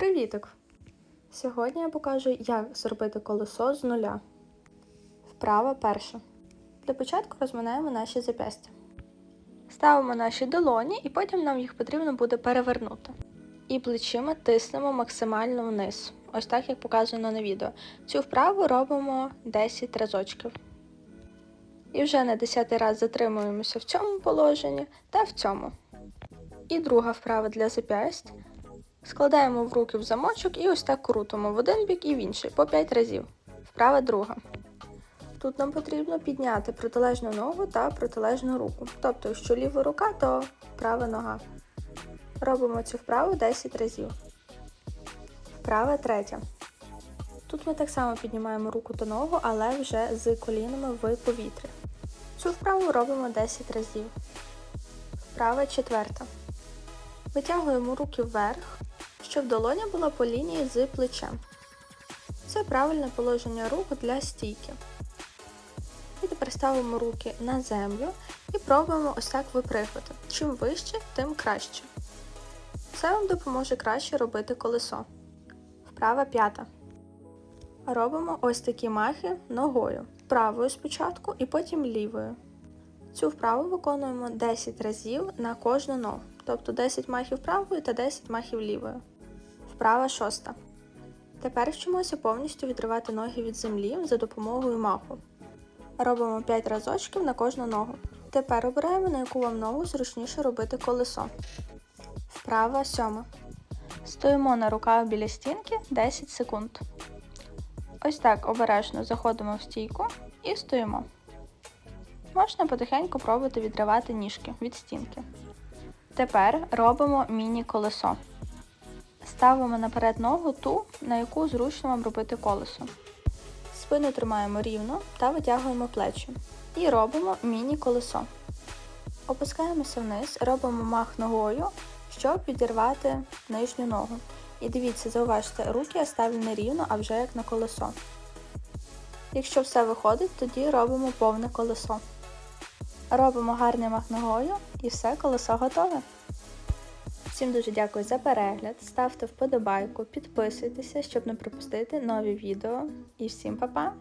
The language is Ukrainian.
Привіток! Сьогодні я покажу, як зробити колесо з нуля. Вправа перша. Для початку розминаємо наші зап'ястя. Ставимо наші долоні і потім нам їх потрібно буде перевернути. І плечима тиснемо максимально вниз. Ось так, як показано на відео. Цю вправу робимо 10 разочків. І вже на 10 раз затримуємося в цьому положенні та в цьому. І друга вправа для зап'ясть. Складаємо в руки в замочок і ось так крутимо в один бік і в інший по 5 разів. Вправа друга. Тут нам потрібно підняти протилежну ногу та протилежну руку. Тобто, якщо ліва рука, то права нога. Робимо цю вправу 10 разів. Вправа третя. Тут ми так само піднімаємо руку та ногу, але вже з колінами в повітрі. Цю вправу робимо 10 разів. Вправа четверта. Витягуємо руки вверх, щоб долоня була по лінії з плечем. Це правильне положення рук для стійки. І тепер ставимо руки на землю і пробуємо ось так випригувати. Чим вище, тим краще. Це вам допоможе краще робити колесо. Вправа п'ята. Робимо ось такі махи ногою. Правою спочатку і потім лівою. Цю вправу виконуємо 10 разів на кожну ногу, тобто 10 махів правою та 10 махів лівою. Вправа шоста. Тепер вчимося повністю відривати ноги від землі за допомогою маху. Робимо 5 разочків на кожну ногу. Тепер обираємо, на яку вам ногу зручніше робити колесо. Вправа сьома. Стоїмо на руках біля стінки 10 секунд. Ось так обережно заходимо в стійку і стоїмо. Можна потихеньку пробувати відривати ніжки від стінки. Тепер робимо міні-колесо. Ставимо наперед ногу ту, на яку зручно вам робити колесо. Спину тримаємо рівно та витягуємо плечі. І робимо міні-колесо. Опускаємося вниз, робимо мах ногою, щоб підірвати нижню ногу. І дивіться, зауважте, руки я ставлю не рівно, а вже як на колесо. Якщо все виходить, тоді робимо повне колесо. Робимо гарний мах ногою і все, колесо готове. Всім дуже дякую за перегляд. Ставте вподобайку, підписуйтеся, щоб не пропустити нові відео. І всім па-па!